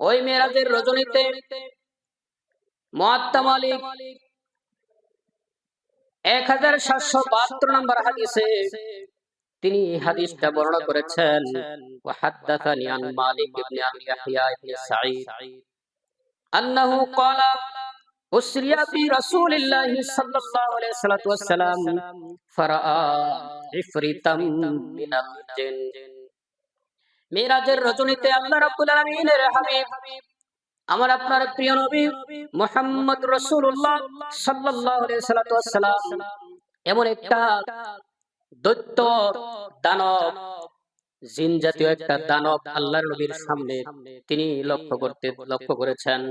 ওই মেরাজের রজনীতে মুআত্তা মালিক এক হাজার সাতশো বাহাত্তর নম্বর হাদিসে তিনি এই হাদিসটা বর্ণনা করেছেন وحدثني عن مالك بن أبي يحيى بن سعيد أنه قال أسري برسول الله صلى الله عليه وسلم والسلام فرأى عفريتا من الجن মিরাজের রজনীতে আল্লাহ রাব্বুল আলামিনের হাবিব। আমার আপনার প্রিয় নবী মুহাম্মদ রাসূলুল্লাহ সাল্লাল্লাহু আলাইহি সাল্লাম এমন একটা দৈত্য দানব, জিন জাতীয় একটা দানব আল্লাহর নবীর সামনে তিনি লক্ষ্য করতে, লক্ষ্য করেছেন।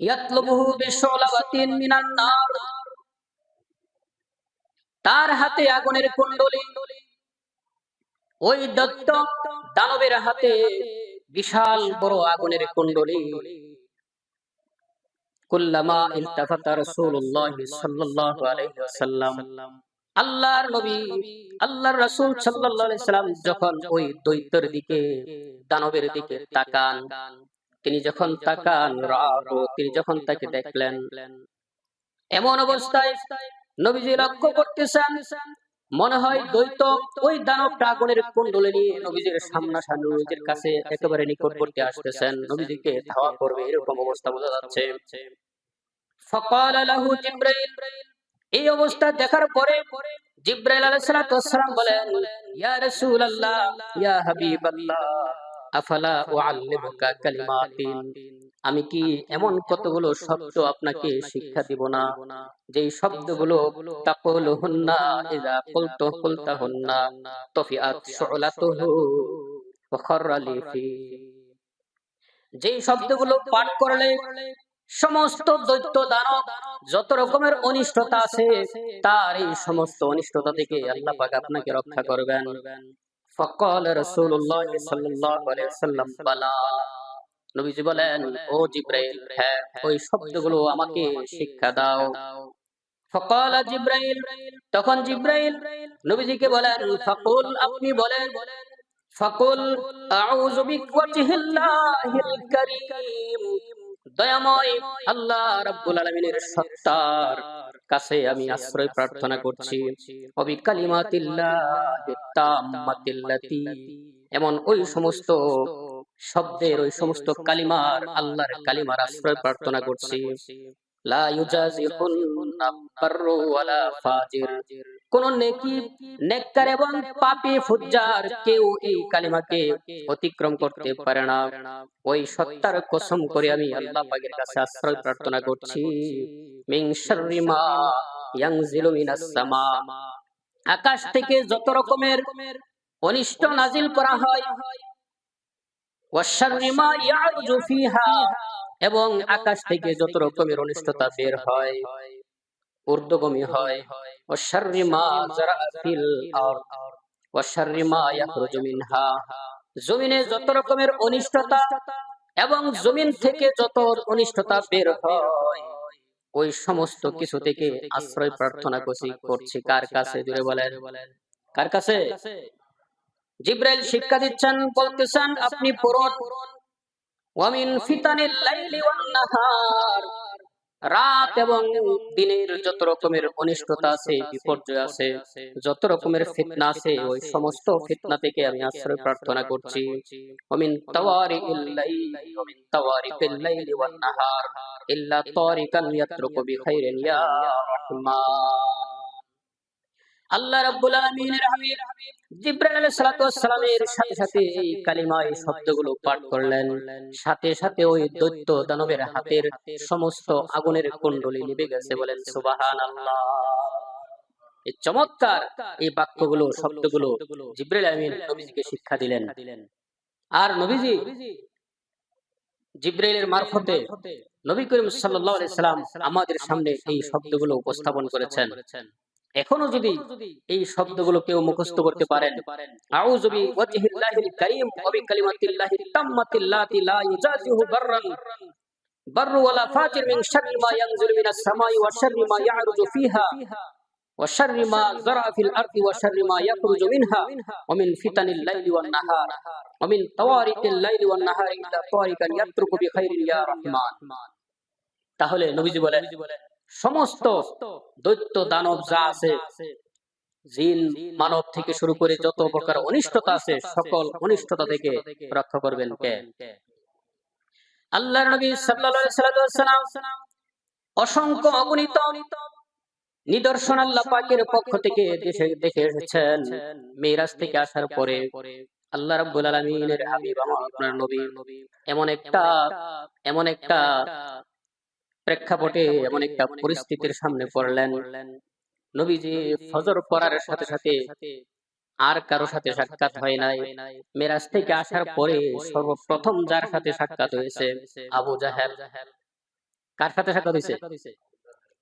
ইয়াতলুবুহু বিশুলাবাতিন মিনান নার। তার হাতে আগুনের কুণ্ডলী। ওই দত্ত দানবের হাতে বিশাল বড় আগুনের কুণ্ডলী। কুল্লামা ইলতাফাতা রাসূলুল্লাহ সাল্লাল্লাহু আলাইহি ওয়াসাল্লাম। আল্লাহর নবী, আল্লাহর রাসূল সাল্লাল্লাহু আলাইহি সাল্লাম যখন ওই দিকে, দানবের দিকে তাকান, তিনি যখন তাকান তিনি যখন তাকে দেখলেন, এমন অবস্থায় নবীজি লক্ষ্য করতেছেন মনে হয় দ্বৈত ওই দানবটা আগুনের কুণ্ডলে নিয়ে নবীজির সামনাসামনি নবীজির কাছে একেবারে নিকটবর্তী আসতেছেন। নবীজিকে ধাওয়া করবে, এরকম অবস্থা বোঝা যাচ্ছে। এই অবস্থা দেখার পরে জিব্রাইল আলাইহিস সালাম বলেন, ইয়া রাসূলুল্লাহ, ইয়া হাবিবাল্লাহ, আফালা উআল্লিমুকা কালিমাতিন? আমি কি এমন কতগুলো শব্দ আপনাকে শিক্ষা দিব না? যে শব্দগুলো তাকল হন্না কলত কলতা হন্না শব্দগুলো পাঠ করলে সমস্ত দৈত্য দানব যত রকমের অনিষ্টতা আছে তার এই সমস্ত অনিষ্টতা থেকে আল্লাহ পাক আপনাকে রক্ষা করবেন। ফকল রসুল্লাহ বালা নবীজি বলেন, ও জিব্রাইল হ্যাঁ ওই শব্দগুলো আমাকে শিক্ষা দাও। জিব্রাইল, তখন জিব্রাইল নবীজিকে বলেন আপনি বলেন আউযু কারীম, দয়াময় আল্লাহ রাব্বুল আলামিনের সত্তার কাছে আমি আশ্রয় প্রার্থনা করছি। অবি কালিমাতিল্লাহি তাম্মাতিল্লাতি, এমন ওই সমস্ত শব্দের ওই সমস্ত কালিমার আল্লাহর কালিমার আশ্রয় প্রার্থনা করছি। অতিক্রম করতে পারে না। ওই সত্তার কসম করে আমি আল্লাহ পাকের কাছে আশ্রয় প্রার্থনা করছি। আকাশ থেকে যত রকমের অনিষ্ট নাজিল করা হয় ওয়াশাররি মা ইয়ারজু ফিহা এবং আকাশ থেকে যত রকমের অনিষ্টতা বের হয়, ঊর্ধ্বগমী হয়। জমিনে যত রকমের অনিষ্টতা এবং জমিন থেকে যত অনিষ্টতা বের হয়, ওই সমস্ত কিছু থেকে আশ্রয় প্রার্থনা করছি করছি। কার কাছে? জুড়ে বলেন। কার কাছে? জিব্রাইল শিক্ষা দিচ্ছেন, বলতেছেন, আপনি পড়ুন। ওয়ামিন ফিতানিল লাইলি ওয়ান নাহার। রাত এবং দিনের যত রকমের অনিষ্টতা আছে, বিপর্যয় আছে, যত রকমের ফিতনা আছে, ওই সমস্ত ফিতনা থেকে আমি আশ্রয় প্রার্থনা করছি। ওমিন তাওয়ারিকিল লাইলি ওমিন তাওয়ারিকিল লাইলি ওয়ান নাহার। ইল্লা তারিকান ইয়াতরুকু বিখাইরিন ইয়া রাহমান। এই গেছে বলেন সুবহানাল্লাহ। এই চমৎকার এই বাক্যগুলো, শব্দগুলো জিব্রাইল আমিন নবীজিকে শিক্ষা দিলেন। আর নবীজি জিব্রাইলের মারফতে নবী করিম সাল্লাল্লাহু আলাইহি সাল্লাম আমাদের সামনে এই শব্দগুলো উপস্থাপন করেছেন। এখনও যদি এই শব্দগুলো কেউ মুখস্থ করতে পারেন। আউযু বিওয়াজহিল্লাহিল কারীম ওয়া বিকালিমাতিল্লাহি তাম্মাতিল্লাতি লা ইউজাজিহু বাররান। বাররু ওয়ালা ফাজির মিন শাররি মা ইয়ানযুল মিনাস সামাই ওয়া শাররি মা ইয়ারুজু ফিহা। ওয়া শাররি মা যারা ফিল আরদি ওয়া শাররি মা ইয়াখরুজু মিনহা। ওয়া মিন ফিতানিল লাইলি ওয়ান তাহলে নবীজি সমস্ত দৈত্য দানব যা আছে, জিন মানব থেকে শুরু করে যত প্রকার অনিষ্টতা আছে, সকল অনিষ্টতা থেকে রক্ষা করবেন কে? আল্লাহর নবী সাল্লাম অসংখ্য অগণিত নিদর্শন আল্লাহ পাকের পক্ষ থেকে দেশে দেখে এসেছেন। মিরাজ থেকে আসার পরে আল্লাহ রাব্বুল আলামিনের হাবিব আমার আপনার নবী। এমন একটা এমন একটা প্রেক্ষাপটে এমন একটা পরিস্থিতির সামনে পড়লেন। নবীজি ফজর পড়ার সাথে সাথে আর কারও সাথে সাক্ষাৎ হয় নাই। মেরাজ থেকে আসার পরে সর্বপ্রথম যার সাথে সাক্ষাৎ হয়েছে আবু জাহেল। কার সাথে সাক্ষাৎ হয়েছে?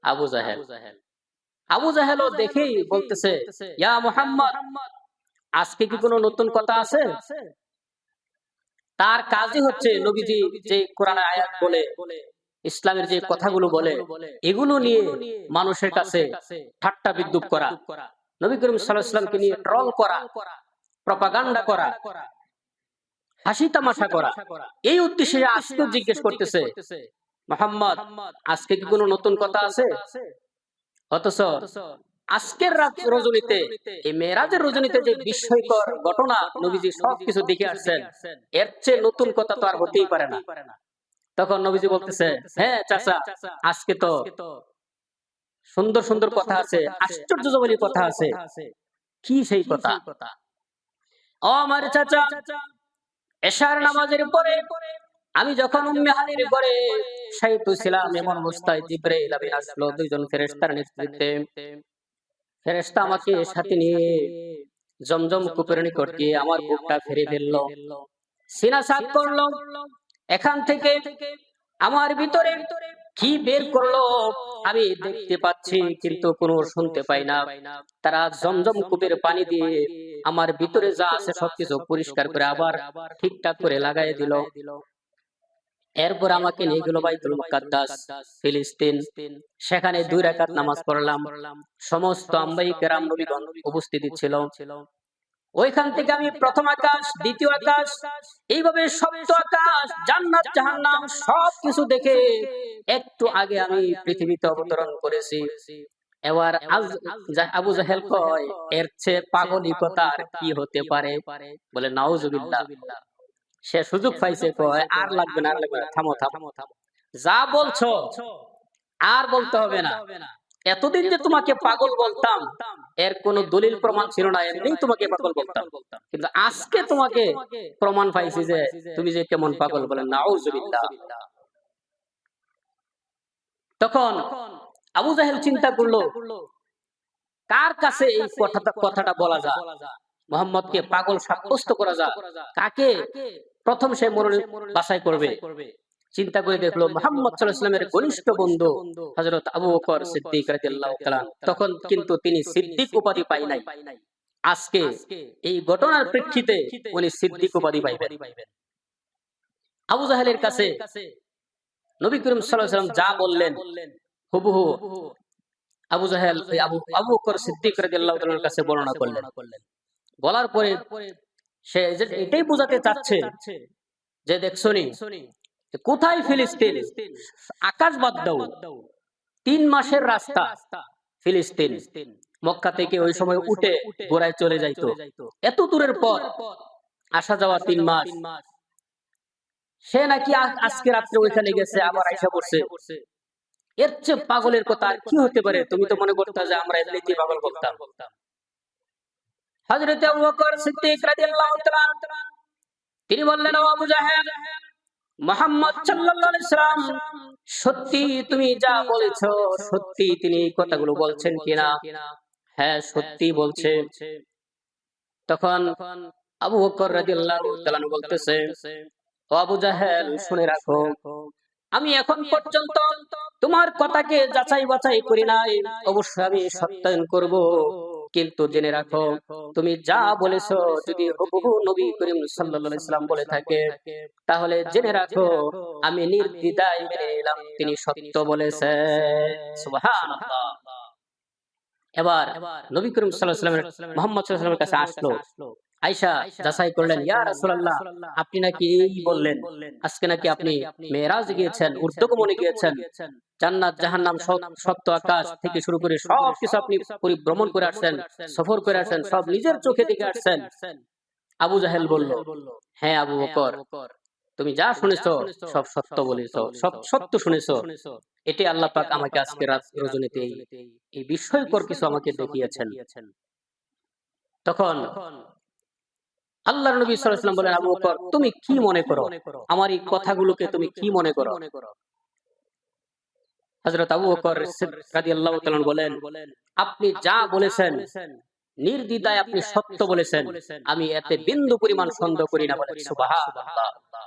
আবু জাহেল। আবু জাহেলও দেখেই বলতেছে, ইয়া মুহাম্মদ, আজকে কি কোনো নতুন কথা আছে? তার কাজই হচ্ছে নবীজি যে কোরআন আয়াত বলে ইসলামের যে কথাগুলো বলে এগুলো নিয়ে মানুষের কাছে ঠাট্টা বিদ্রুপ করা নবী করিম সাল্লামকে নিয়ে ট্রল করা প্রপাগান্ডা করা হাসি তামাশা করা। এই উদ্দেশ্যে আজকে জিজ্ঞেস করতেছে মোহাম্মদ আজকে কি কোনো নতুন কথা আছে? অথচ আজকের রাত রজনীতে এই মেয়েরাজের রজনীতে যে বিস্ময়কর ঘটনা নবীজি সবকিছু দেখে আসছেন এর চেয়ে নতুন কথা তো আর হতেই পারে না। তখন নবীজি বলতেছে হ্যাঁ চাচা আজকে তো সুন্দর সুন্দর কথা আছে আশ্চর্যজনক কথা আছে। কি সেই কথা? ও আমার চাচা এশার নামাজের পরে আমি যখন উম্মে হানির ঘরে শায়িত ছিলাম এমন অবস্থায় জিব্রাইল আমিন আসলো দুইজন ফেরেশতার নেতৃত্বে। ফেরেশতা আমাকে সাথে নিয়ে জমজম কূপের নিকট গিয়ে আমার বুকটা ফেরে ফেলল। সিনা সাত করল। এখান থেকে আমার ভিতরে কি বের করল, আমি দেখতে পাচ্ছি, কিন্তু কোনো শুনতে পাই না। তারা জমজম কূপের পানি দিয়ে আমার ভিতরে যা আছে সবকিছু পরিষ্কার করে আবার ঠিকঠাক করে লাগাই দিল। এরপর আমাকে নিয়ে গেল বাইতুল মুকাদ্দাস, ফিলিস্তিন। সেখানে দুই রাকাত নামাজ পড়লাম। সমস্ত আম্বাই কেরাম নবীগণ উপস্থিতি ছিল। ওইখান থেকে আমি প্রথম আকাশ, দ্বিতীয় আকাশ, এইভাবে সপ্ত আকাশ, জান্নাত, জাহান্নাম সবকিছু দেখে একটু আগে আমি পৃথিবীতে অবতরণ করেছি। এবার আবু জাহেল কয়, এর চেয়ে পাগলিকতা কি হতে পারে? বলে, নাউজুবিল্লাহ। সে সুযোগ পাইছে, কয়, আর লাগবে না, আর লাগবে না থামো থামো থামো। যা বলছো, আর বলতে হবে না। এতদিন যে তোমাকে পাগল বলতাম এর কোন দলিল প্রমাণ ছিল না এমনি তোমাকে পাগল বলতাম। কিন্তু আজকে তোমাকে প্রমাণ পাইছি যে তুমি যে কেমন পাগল বলেন নাউজুবিল্লাহ। তখন আবু জাহেল চিন্তা করল কার কাছে এই কথাটা কথাটা বলা যায়? মোহাম্মদকে পাগল সাব্যস্ত করা যায়। কাকে? প্রথম সে মরণ বাছাই করবে। চিন্তা করে দেখল মোহাম্মদ সাল্লামের ঘনিষ্ঠ বন্ধু হজরত আবু বকর সিদ্দিক তখন কিন্তু তিনি সিদ্দিক উপাধি পাই নাই। আজকে এই ঘটনার প্রেক্ষিতে উনি সিদ্দিক উপাধি পাইবেন। আবু জাহেলের কাছে নবী করিম সাল্লাম যা বললেন, হুবহু আবু জাহেল আবু আবু বকর সিদ্দিক রাদিয়াল্লাহু কাছে বর্ণনা করলেন। বলার পরে সে এটাই বোঝাতে চাচ্ছে যে দেখছনি কোথায় ফিলিস্তিন? আকাশ বাদ দাও। তিন মাসের রাস্তা ফিলিস্তিন। মক্কা থেকে ওই সময় উঠে গোড়ায় চলে যাইতো। এত দূরের পর আসা যাওয়া তিন মাস। সে নাকি আজকে রাত্রে ওইখানে গেছে, আবার আইসা পড়ছে। এর চেয়ে পাগলের কথা আর কি হতে পারে? তুমি তো মনে করতা যে আমরা এমনিতেই পাগল বলতাম হযরত তিনি বললেন, ও জাহেল মোহাম্মদ সাল্লাল্লাহু আলাইহি সত্যি তুমি যা বলেছ, সত্যি তিনি কথাগুলো বলছেন কিনা? হ্যাঁ সত্যি বলছে। তখন আবু বকর বলতেছে আবু জাহেল, শুনে রাখো, আমি এখন পর্যন্ত তোমার কথাকে যাচাই বাছাই করি নাই। অবশ্যই আমি সত্যায়ন করব। কিন্তু জেনে রাখো, তুমি যা বলেছ যদি হুবহু নবী করিম সাল্লাল্লাহু আলাইহি বলে থাকে, তাহলে জেনে রাখো, আমি নির্দ্বিধায় মেনে নিলাম, তিনি সত্য বলেছেন সুবহানাল্লাহ। এবার নবী করিম মুহাম্মদ সাল্লাল্লাহু আলাইহি ওয়াসাল্লামের কাছে আসলো। আয়েশা যাচাই করলেন ইয়া রাসূলুল্লাহ আপনি নাকি এই বললেন আজকে নাকি আপনি মেরাজ গিয়েছেন ঊর্ধ্বগমনে গিয়েছেন জান্নাত জাহান্নাম সত- সপ্ত আকাশ থেকে শুরু করে সব কিছু আপনি পরিভ্রমণ করে আসছেন সফর করে আসছেন সব নিজের চোখে দেখে আসছেন। আবু জাহেল বলল হ্যাঁ আবু বকর তুমি যা শুনেছো সব সত্য বলেছ সব সত্য শুনেছো এটি আল্লাহ পাক আমাকে আজকে রাত রজনীতে এই- এই বিস্ময়কর কিছু আমাকে দেখিয়েছেন। তখন আল্লাহ নবী ওয়াসাল্লাম বলেন, আবু বকর, তুমি কি মনে করো? আমার এই কথাগুলোকে তুমি কি মনে করো? আবু বকর বলেন, আপনি যা বলেছেন, নির্দ্বিধায় আপনি সত্য বলেছেন। আমি এতে বিন্দু পরিমাণ সন্দেহ করি না বলেন, সুবহানাল্লাহ।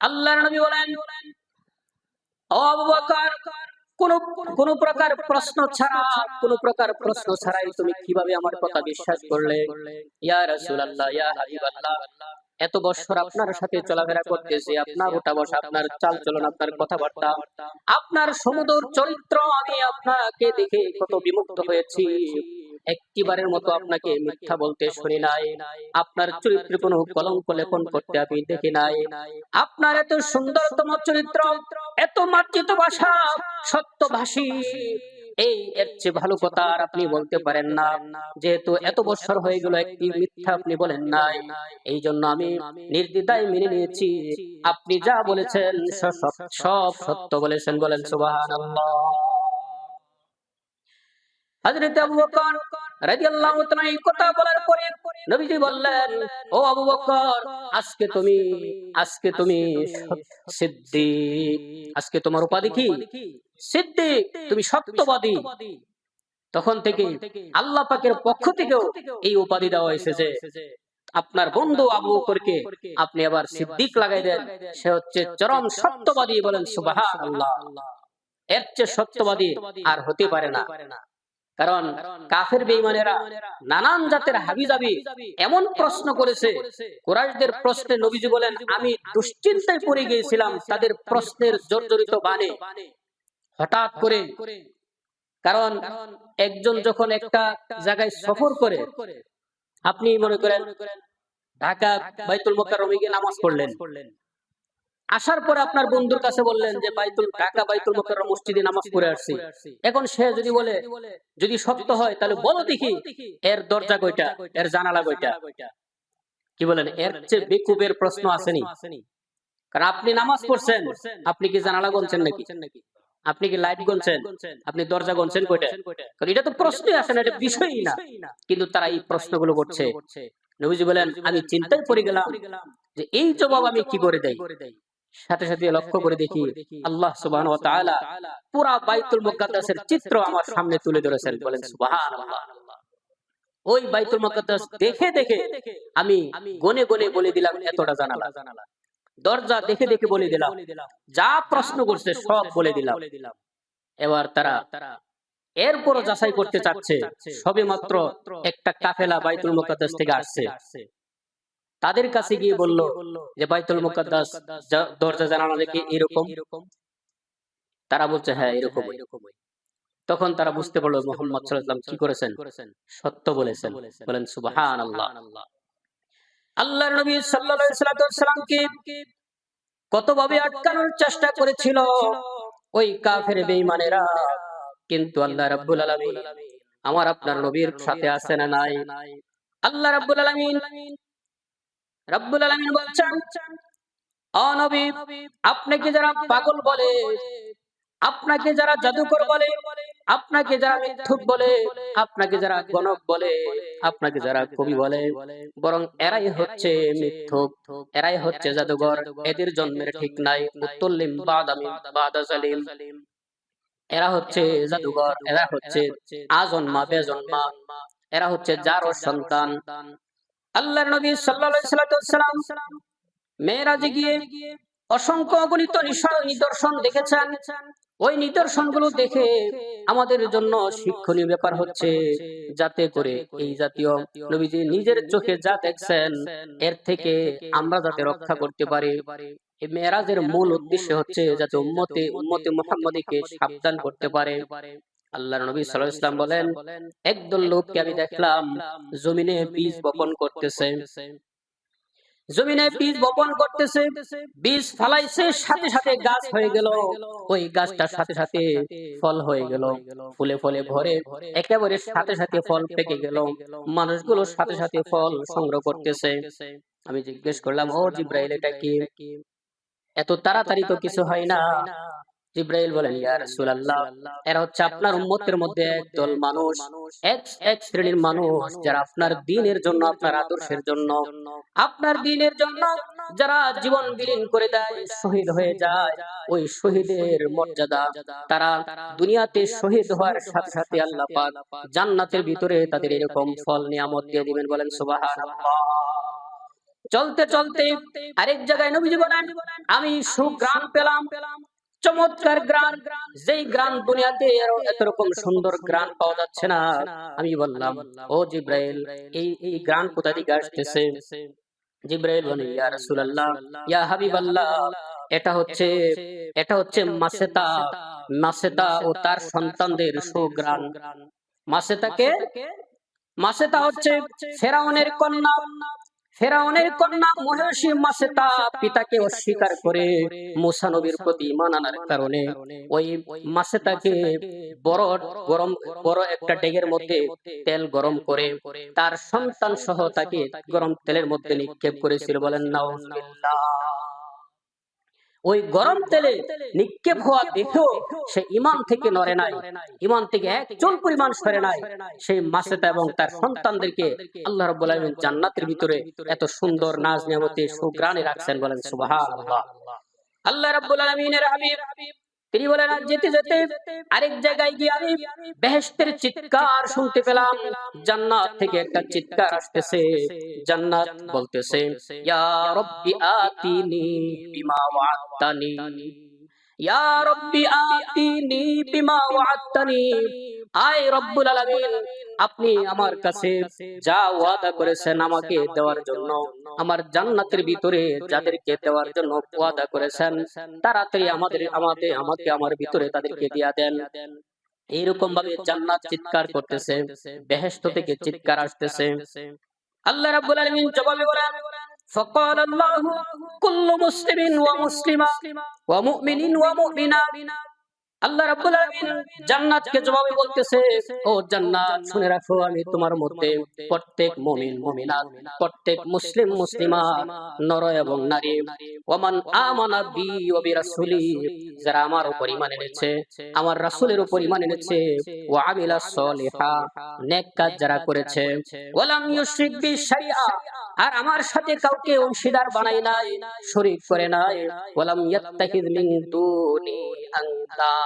আল্লাহর নবী বলেন, ও আবু বকর কোন প্রকার প্রশ্ন ছাড়া, কোন প্রকার প্রশ্ন ছাড়াই তুমি কীভাবে আমার কথা বিশ্বাস করলে? এত বছর আপনার সাথে চলাফেরা করতেছি, আপনার ওটা বসা, আপনার চাল চলন, আপনার কথাবার্তা। আপনার সমুদর চরিত্র আমি আপনাকে দেখে কত বিমুক্ত হয়েছি। একটিবারের মতো আপনাকে মিথ্যা বলতে শুনি নাই। আপনার চরিত্রে কোনো কলঙ্ক লেখন করতে আমি দেখি নাই। আপনার এত সুন্দরতম চরিত্র, এত মার্জিত ভাষা, সত্যভাষী, এই এর চেয়ে ভালো কথা আর আপনি বলতে পারেন না। যেহেতু এত বছর হয়ে গেল একটি মিথ্যা আপনি বলেন নাই। এই জন্য আমি নির্দ্বিধায় মেনে নিয়েছি। আপনি যা বলেছেন সব- সত্য বলেছেন বলেন, সুবহানাল্লাহ। আবু বকর রাদিয়াল্লাহু তাআলা এই কথা বলার পরে নবীজি বললেন, ও আবু বকর, আজকে তুমি আজকে তুমি সিদ্দিক। আজকে তোমার উপাধি কি? সিদ্দিক, তুমি সত্যবাদী। তখন থেকে আল্লাহ পাকের পক্ষ থেকেও এই উপাধি দেওয়া হয়েছে যে আপনার বন্ধু আবু বকরকে আপনি আবার সিদ্দিক লাগাই দেন। সে হচ্ছে চরম সত্যবাদী বলেন সুবহানাল্লাহ। এর চেয়ে সত্যবাদী আর হতে পারে না। কারণ কাফের বেঈমানেরা নানান জাতের হাবিজাবি এমন প্রশ্ন করেছে। কুরাইশদের প্রশ্নে নবীজি বলেন, আমি দুশ্চিন্তায় পড়ে গিয়েছিলাম তাদের প্রশ্নের জর্জরিত বানে হঠাৎ করে, কারণ একজন যখন একটা জায়গায় সফর করে, আপনি মনে করেন, ঢাকা বাইতুল মোকাররমে গিয়ে নামাজ পড়লেন। আসার পরে আপনার বন্ধুর কাছে বললেন যে, বাইতুল, ঢাকা বাইতুল মোকাররম মসজিদে নামাজ পড়ে আসছি। এখন সে যদি বলে, যদি সত্য হয়, তাহলে বলো দেখি, এর দরজা কয়টা, এর জানালা কয়টা? কি বলেন, এর চেয়ে বেকুবের প্রশ্ন আসেনি। কারণ আপনি নামাজ পড়ছেন, আপনি কি জানালা গনছেন নাকি? আপনি কি লাইট গনছেন? আপনি দরজা গনছেন কয়টা? কারণ এটা তো প্রশ্নই আসে না, এটা বিষয়ই না। কিন্তু তারা এই প্রশ্নগুলো করছে। নবীজি বলেন, আমি চিন্তায় পড়ে গেলাম যে, এই জবাব আমি কি করে দেই? সাথে সাথে লক্ষ্য করে দেখি আল্লাহ তাআলা পুরা বাইতুল মুকাদ্দাসের চিত্র আমার সামনে তুলে ধরেছেন। বলেন সুবহানাল্লাহ। ওই বাইতুল মুকাদ্দাস দেখে দেখে আমি গনে গনে বলে দিলাম এতটা জানালা। দরজা দেখে দেখে বলে দিলাম। যা প্রশ্ন করছে সব বলে দিলাম। এবার তারা এরপরও যাচাই করতে চাচ্ছে। সবে মাত্র একটা কাফেলা বাইতুল মুকাদ্দাস থেকে আসছে। তাদের কাছে গিয়ে বলল যে বাইতুল মুকাদ্দাস দরজা জানালা দেখে এরকম? তারা বলছে হ্যাঁ এরকম তখন তারা বুঝতে পারল মোহাম্মদ সাল্লাল্লাহু আলাইহি ওয়াসাল্লাম কি করেছেন? সত্য বলেছেন। বলেন সুবহানাল্লাহ। আল্লাহর নবী সাল্লাল্লাহু আলাইহি ওয়াসাল্লামকে কতভাবে আটকানোর চেষ্টা করেছিল ওই কাফের বেঈমানেরা। কিন্তু আল্লাহ রাব্বুল আলামিন আমার আপনার নবীর সাথে আছে না নাই? আল্লাহ রাব্বুল আলামিন রাব্বুল আলামিন বলছেন ও নবী, আপনাকে যারা পাগল বলে, আপনাকে যারা জাদুকর বলে, আপনাকে যারা মিথ্যুক বলে, আপনাকে যারা গণক বলে, আপনাকে যারা কবি বলে, বরং এরাই হচ্ছে মিথ্যুক, এরাই হচ্ছে জাদুঘর এদের জন্মের ঠিক নাই মুত্তল্লিম বাদামি এরা হচ্ছে জাদুঘর এরা হচ্ছে আজন্মা বেজন্মা, এরা হচ্ছে যারও সন্তান আল্লাহর নবী সাল্লাম মেয়েরাজে গিয়ে অসংখ্য অগণিত নিদর্শন দেখেছেন। ওই নিদর্শনগুলো দেখে আমাদের জন্য শিক্ষণীয় ব্যাপার হচ্ছে যাতে করে এই জাতীয় নিজের চোখে যা দেখছেন, এর থেকে আমরা যাতে রক্ষা করতে পারি। এই মেয়েরাজের মূল উদ্দেশ্য হচ্ছে যাতে উম্মতে উম্মতে মুহাম্মাদীকে সাবধান করতে পারে। আল্লাহ নবী সাল্লাল্লাহু আলাইহি ওয়াসাল্লাম বলেন একদল লোককে আমি দেখলাম জমিনে বীজ বপন করতেছে। জমিনে বীজ বপন করতেছে বীজ ফালাইছে সাথে সাথে গাছ হয়ে গেল। ওই গাছটার সাথে সাথে ফল হয়ে গেল। ফুলে ফলে ভরে একেবারে সাথে সাথে ফল পেকে গেল। মানুষগুলো সাথে সাথে ফল সংগ্রহ করতেছে। আমি জিজ্ঞেস করলাম ও জিব্রাইল এটা কি? এত তাড়াতাড়ি তো কিছু হয় না। জিব্রাইল বলেন, ইয়া রাসূলুল্লাহ, এরা হচ্ছে আপনার উম্মতের মধ্যে একদল মানুষ। এক এক শ্রেণির মানুষ যারা আপনার দ্বীনের জন্য, আপনার আদর্শের জন্য, আপনার দ্বীনের জন্য যারা জীবন বিলীন করে দেয়, শহীদ হয়ে যায়। ওই শহীদের মর্যাদা তারা দুনিয়াতে শহীদ হওয়ার সাথে সাথে আল্লাহ পাক জান্নাতের ভিতরে তাদের এরকম ফল, নিয়ামত দিয়ে দিবেন বলেন, সুবহানাল্লাহ। চলতে চলতে আরেক জায়গায় নবীজি বলেন, আমি সুগ্রাম পেলাম চমৎকার গ্রাম, যেই গ্রাম দুনিয়াতে এত রকম সুন্দর গ্রাম পাওয়া যাচ্ছে না, আমি বললাম, ও জিব্রাইল, এই এই গ্রাম কোথা থেকে আসতেছে? জিব্রাইল বলেন ইয়া রাসূলুল্লাহ, ইয়া হাবিবাল্লাহ, এটা হচ্ছে এটা হচ্ছে মাসেতা মাসেতা ও তার সন্তানদের সুগ্রাম। মাসেতাকে, মাসেতা হচ্ছে ফেরাউনের কন্যা ফেরাউনের কন্যা মহেশী মাসেতা পিতাকে অস্বীকার করে মুসা নবীর প্রতি ঈমান আনার কারণে ওই মাসেতাকে বড় গরম বড় একটা ডেগের মধ্যে তেল গরম করে তার সন্তান সহ তাকে গরম তেলের মধ্যে নিক্ষেপ করেছিল। বলেন নাউজুবিল্লাহ। ওই গরম তেলে নিক্ষেপ হওয়া দেখেও সে ইমান থেকে নড়ে নাই। ইমান থেকে এক চুল পরিমাণ সরে নাই। সেই মাসেতা এবং তার সন্তানদেরকে আল্লাহ রব আলামিন জান্নাতের ভিতরে এত সুন্দর নাজ নিয়ামতে সুগ্রাণে রাখছেন বলেন সুবাহ আল্লাহ রাব্বুল আলমিনের হাবিব। তিনি বলেন আর যেতে যেতে আরেক জায়গায় গিয়ে আমি বেহেস্তের চিৎকার শুনতে পেলাম। জান্নাত থেকে একটা চিৎকার আসতেছে। জান্নাত বলতেছে, ইয়া রব্বি আতিনি বিমা ওয়া'আতানি আপনি আমার কাছে যা ওয়াদা করেছেন আমাকে দেওয়ার জন্য, আমার জান্নাতের ভিতরে যাদেরকে দেওয়ার জন্য ওয়াদা করেছেন, তাড়াতাড়ি আমাদের আমাদের, আমাকে আমার ভিতরে তাদেরকে দিয়া দেন। এইরকম ভাবে জান্নাত চিৎকার করতেছে, বেহেশত থেকে চিৎকার আসতেছে। আল্লাহ রাব্বুল আলামিন জবাবে বলেন فقال الله كل مسلم ومسلمة ومؤمن ومؤمنة আল্লাহ রাব্বুল আলামিন জান্নাতকে জবাবে বলতেছে, ও জান্নাত, শুনে রাখো, আমি তোমার মধ্যে প্রত্যেক মুমিন, মুমিনাত, প্রত্যেক মুসলিম মুসলিমা নর এবং নারী ওমান আমানা বি ওয়া বিরাসুলি যারা আমার উপর ঈমান এনেছে, আমার রাসূলের উপর ঈমান এনেছে, ওয়া আমিলা সলিহা, নেক কাজ যারা করেছে, ওয়ালাম ইউশরিক বি শাইআ, আর আমার সাথে কাউকে অংশীদার বানাই নাই, শরীক করে নাই, ওয়ালাম ইয়াত্তাখিয মিন দুনি আনদাদা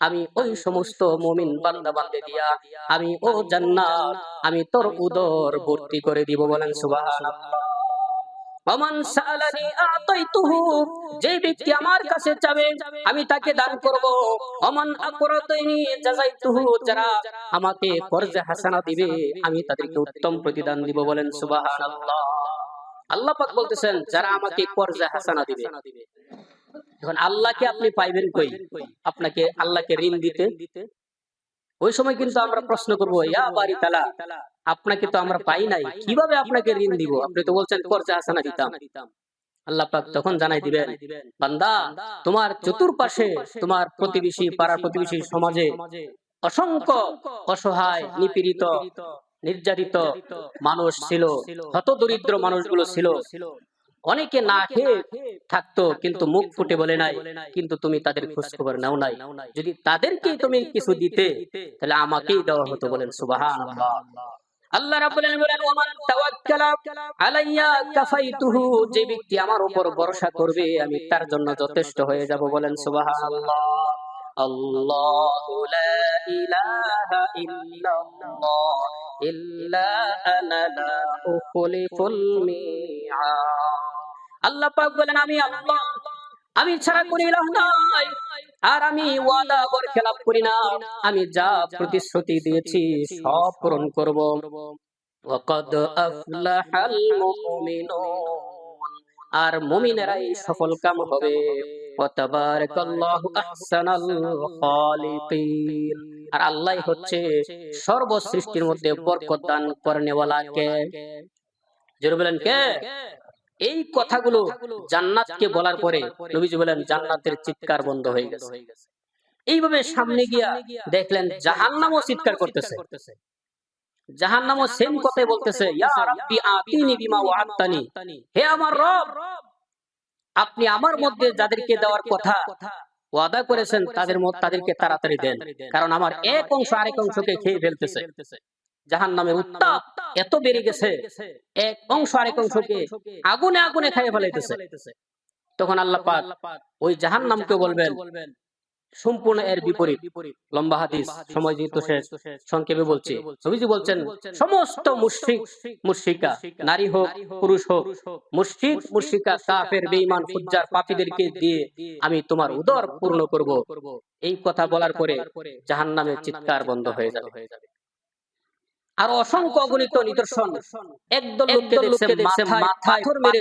আমি ওই সমস্ত মুমিন বান্দা বান্দে দিয়া আমি ও জান্নাত আমি তোর উদর ভর্তি করে দিব বলেন সুবহানাল্লাহ। ওমান সালানি আতাইতুহু যে ব্যক্তি আমার কাছে চাবে আমি তাকে দান করব। আকরাতাইনি জাযাইতুহু যারা আমাকে কর্জে হাসানা দিবে আমি তাদেরকে উত্তম প্রতিদান দিব বলেন সুবহানাল্লাহ। আল্লাহ পাক বলতেছেন যারা আমাকে কর্জে হাসানা দিবে। এখন আল্লাহকে আপনি পাইবেন কই? আপনাকে আল্লাহকে ঋণ দিতে? ওই সময় কিন্তু আমরা প্রশ্ন করব আপনাকে তো আমরা পাই নাই, কীভাবে আপনাকে ঋণ দিব? আপনি তো বলছেন, কর্জে হাসানা দিতাম। আল্লাহ তখন জানাই দিবেন, বান্দা, তোমার চতুর্পাশে তোমার প্রতিবেশী পাড়া প্রতিবেশী সমাজে অসংখ্য অসহায়, নিপীড়িত, নির্যাতিত মানুষ ছিল হত দরিদ্র মানুষগুলো ছিল। অনেকে না খেয়ে থাকতো কিন্তু মুখ ফুটে বলে নাই কিন্তু তুমি তাদের খোঁজ খবর নাও নাই। যদি তাদেরকে তুমি কিছু দিতে তাহলে আমাকেই দেওয়া হতো বলেন সুবহানাল্লাহ। আল্লাহ রাব্বুল আলামিন বলেন ওমান তাওয়াক্কালা আলাইয়া কাফাইতুহু যে ব্যক্তি আমার উপর ভরসা করবে আমি তার জন্য যথেষ্ট হয়ে যাব বলেন সুবহানাল্লাহ। আল্লাহু লা ইলাহা ইল্লাল্লাহ ইল্লা আনা লা উখলিফুল মিআদ। আল্লাহ পাক বলেন, আমি আল্লাহ। আমি ছাড়া কোন ইলাহ নাই। আর আমি ওয়াদা বর খেলাপ করি না। আমি যা প্রতিশ্রুতি দিয়েছি, সব পূরণ করব। ওয়াকাদ আফলাহাল মুমিনুন। আর মুমিনেরাই সফল কাম হবে। আর আল্লাহ হচ্ছে সর্বসৃষ্টির মধ্যে বরকত দান করনেওয়ালা কে জোরে বলেন, কে? এই কথাগুলো জান্নাতকে বলার পরে নবীজি বলেন জান্নাতের চিৎকার বন্ধ হয়ে গেছে। এইভাবে সামনে গিয়া দেখলেন জাহান্নামও চিৎকার করতেছে। জাহান্নামও সেম কথাই বলতেছে ইয়া রাব্বি আতিনি বিমা ওয়াআতানি হে আমার রব আপনি আমার মধ্যে যাদেরকে দেওয়ার কথা ওয়াদা করেছেন তাদের মধ্যে তাদেরকে তাড়াতাড়ি দেন। কারণ আমার এক অংশ আরেক অংশকে খেয়ে ফেলতেছে। জাহান নামের উত্তাপ এত বেড়ে গেছে। এক অংশ আরেক অংশকে আগুনে আগুনে খাইয়ে ফেলাইতেছে। তখন আল্লাহ পাক ওই জাহান নামকে বলবেন সম্পূর্ণ এর বিপরীত। লম্বা হাদিস সময় যেহেতু শেষ সংক্ষেপে বলছি। নবীজি বলছেন সমস্ত মুশরিক মুশরিকা নারী হোক পুরুষ হোক মুশরিক মুশরিকা কাফের বেঈমান ফুজ্জার পাপীদেরকে দিয়ে আমি তোমার উদর পূর্ণ করব। এই কথা বলার পরে জাহান্নামের চিৎকার বন্ধ হয়ে যাবে। আর অসংখ্য অগণিত নিদর্শন একদল লোককে দেখছে মাথায় পাথর মেরে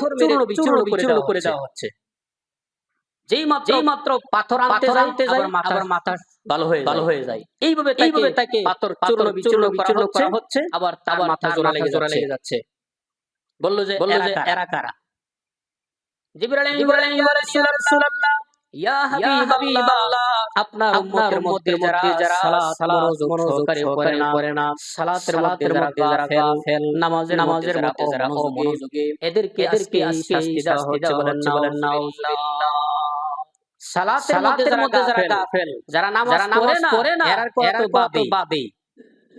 চূর্ণ বিচূর্ণ করে দেওয়া হচ্ছে। যেই মাত্র যেই মাত্র পাথর আনতে আনতে যায় আবার মাথা ভালো হয়ে ভালো হয়ে যায়। এইভাবে এইভাবে তাকে পাথর চূর্ণ বিচূর্ণ করা হচ্ছে আবার তার মাথা জোড়া লেগে জোড়া লেগে যাচ্ছে। বলল যে বলল যে এরা কারা? জিবরাইল জিবরাইল ইয়া রাসূলুল্লাহ ইয়া হাবিবাল্লাহ। আপনার উম্মতের মধ্যে যারা সালাত সহকারে করে না সালাতের মধ্যে যারা ফেল নামাজের নামাজের মধ্যে যারা অমনোযোগী এদেরকে এদেরকে শাস্তি দেওয়া হচ্ছে বলেন না সালাতের মধ্যে যারা গাফেল যারা নামাজ না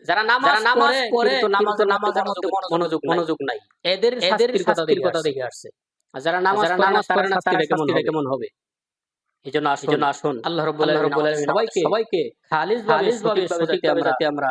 যারা নামাজ নামাজ কিন্তু নামাজ নামাজের মধ্যে মনোযোগ মনোযোগ নাই। এদের এদের কথা দেখে আসছে। আর যারা নামাজ নামাজ পড়ে না তার কেমন হবে। এজন্য আসুন। আসুন। আল্লাহ রাব্বুল আলামিন সবাইকে সবাইকে খালিস ভাবে আমরা